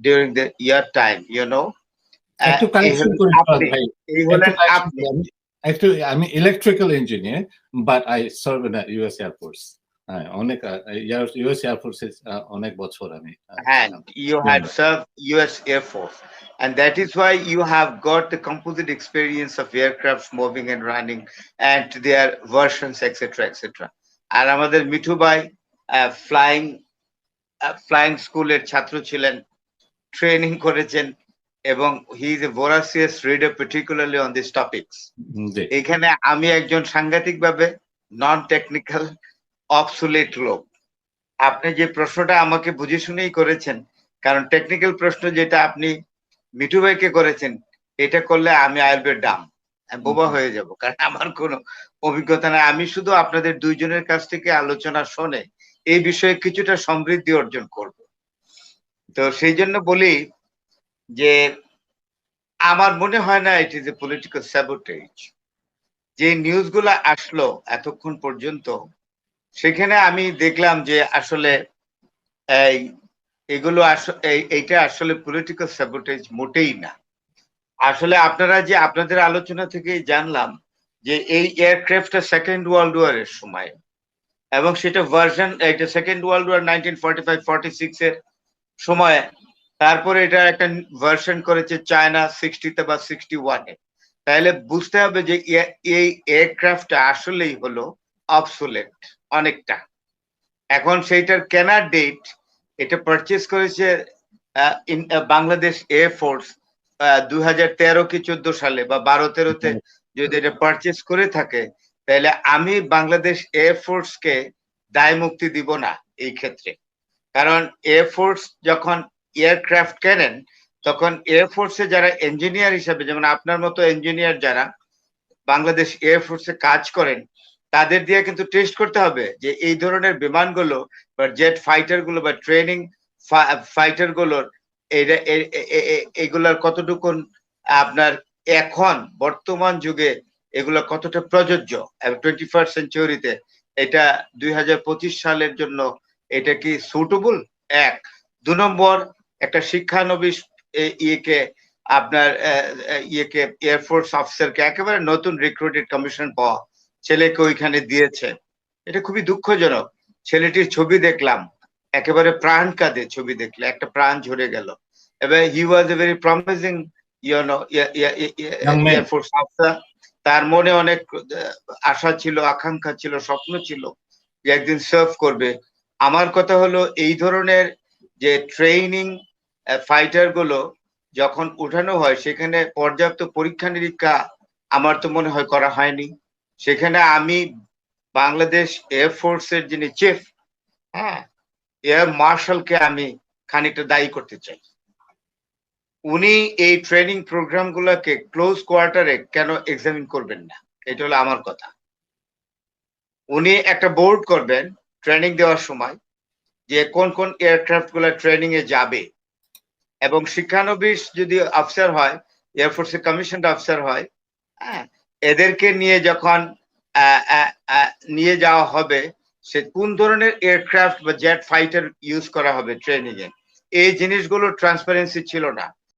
during the year time, you know. একটু আহ, এই correction হলেন করে আপনি, ভাই এই একটু হলেন correction আপনি করি। আমি একটু আমি electrical engineer but I serve in US air force হ্যাঁ অনেক ইউএস এয়ারফোর্সে অনেক বছর আমি আহ, and ছিলাম। you had Yeah. served US Air Force. And that is why you have got the composite experience of aircrafts moving and running and their versions, etc., etc. আর আমাদের মিঠু ভাই flying flying স্কুলের ছাত্র ছিলেন training করেছেন এবং he is a ভোরাসিয়াস reader particularly on this topics এখানে আমি একজন সাংঘাতিকভাবে নন টেকনিক্যাল অবসুলেট লোক। আপনি যে প্রশ্নটা আমাকে বুঝে শুনেই করেছেন কারণ টেকনিক্যাল প্রশ্ন যেটা আপনি মিঠু ভাইকে করেছেন এটা করলে আমি আয়ুর্বেদ ডাম বোবা হয়ে যাব কারণ আমার কোনো অভিজ্ঞতা নাই। আমি শুধু আপনাদের দুইজনের কাছ থেকে আলোচনা শুনে এই বিষয়ে কিছুটা সমৃদ্ধি অর্জন করব। তো সেই জন্য বলি যে আমার মনে হয় না it is a political sabotage যে নিউজগুলো আসলো এতক্ষণ পর্যন্ত, সেখানে আমি দেখলাম যে আসলে এই, এগুলো এইটা আসলে পলিটিক্যাল স্যাবোটেজ মোটেই না। আসলে আপনারা যে আপনাদের আলোচনা থেকেই জানলাম যে এই এয়ারক্রাফটটা সেকেন্ড ওয়ার্ল্ড ওয়ারের সময় এবং সেটা ভার্সন এটা second world war nineteen forty five forty six এর সময় তারপরে এটা একটা ভার্সন করেছে চায়না সিক্সটিতে বা সিক্সটি ওয়ানে তাহলে বুঝতে হবে যে এই এয়ারক্রাফটটা আসলেই হলো অবসোলেট অনেকটা। এখন সেইটার কেনার ডেট এটা পারচেস করেছে বাংলাদেশ এয়ারফোর্স দুই হাজার তেরো কি চোদ্দ সালে বা বারো তেরোতে যদি এটা পারচেস করে থাকে তাহলে আমি বাংলাদেশ এয়ারফোর্স কে দায় মুক্তি দিব না এই ক্ষেত্রে। কারণ এয়ারফোর্স যখন এয়ারক্রাফট কেনেন, তখন এয়ারফোর্সে যারা ইঞ্জিনিয়ার হিসাবে, যেমন আপনার মতো ইঞ্জিনিয়ার যারা বাংলাদেশ এয়ারফোর্সে কাজ করেন, তাদের দিয়ে কিন্তু টেস্ট করতে হবে যে এই ধরনের বিমানগুলো বা জেট ফাইটারগুলো বা ট্রেনিং ফাইটারগুলোর এগুলার কতটুকুন আপনার এখন বর্তমান যুগে এগুলো কতটা প্রযোজ্য? টোয়েন্টি ফার্স্ট সেঞ্চুরিতে এটা দুই হাজার পঁচিশ সালের জন্য এটা কি সুটেবল এক। দু নম্বর একটা শিক্ষানবিশ ইয়েকে আপনার ইয়েকে এয়ারফোর্স অফিসারকে একেবারে নতুন রিক্রুটেড কমিশন পাওয়া ছেলেকে ওইখানে দিয়েছে। এটা খুবই দুঃখজনক। ছেলেটির ছবি দেখলাম। একেবারে প্রাণ কাঁদে ছবি দেখলে একটা প্রাণ ঝরে গেল। এবার he was a very promising you know. Air force officer তার মনে অনেক আশা ছিল, আকাঙ্ক্ষা ছিল, স্বপ্ন ছিল যে একদিন সার্ভ করবে। আমার কথা হলো, এই ধরনের যে ট্রেনিং ফাইটারগুলো যখন উঠানো হয়, সেখানে পর্যাপ্ত পরীক্ষা নিরীক্ষা আমার তো মনে হয় করা হয়নি। সেখানে আমি বাংলাদেশ এয়ারফোর্সের যিনি চিফ হ্যাঁ এয়ার মার্শালকে আমি খানিকটা দায়ী করতে চাই। উনি এই ট্রেনিং প্রোগ্রাম গুলোকে ক্লোজ কোয়ার্টারে কেন এক্সামিন করবেন না? এটা হলো আমার কথা। উনি একটা বোর্ড করবেন ট্রেনিং দেওয়ার সময় যে কোন কোন এয়ারক্রাফটগুলো ট্রেনিং এ যাবে। এবং শিক্ষানবিশ যদি অফিসার হয় এয়ারফোর্সের কমিশন অফিসার হয় হ্যাঁ এদেরকে নিয়ে যখন নিয়ে যাওয়া হবে, সে কোন ধরনের এয়ারক্রাফট বা জেট ফাইটার ইউজ করা হবে ট্রেনিং এ? এই জিনিসগুলো ট্রান্সপারেন্সি ছিল না।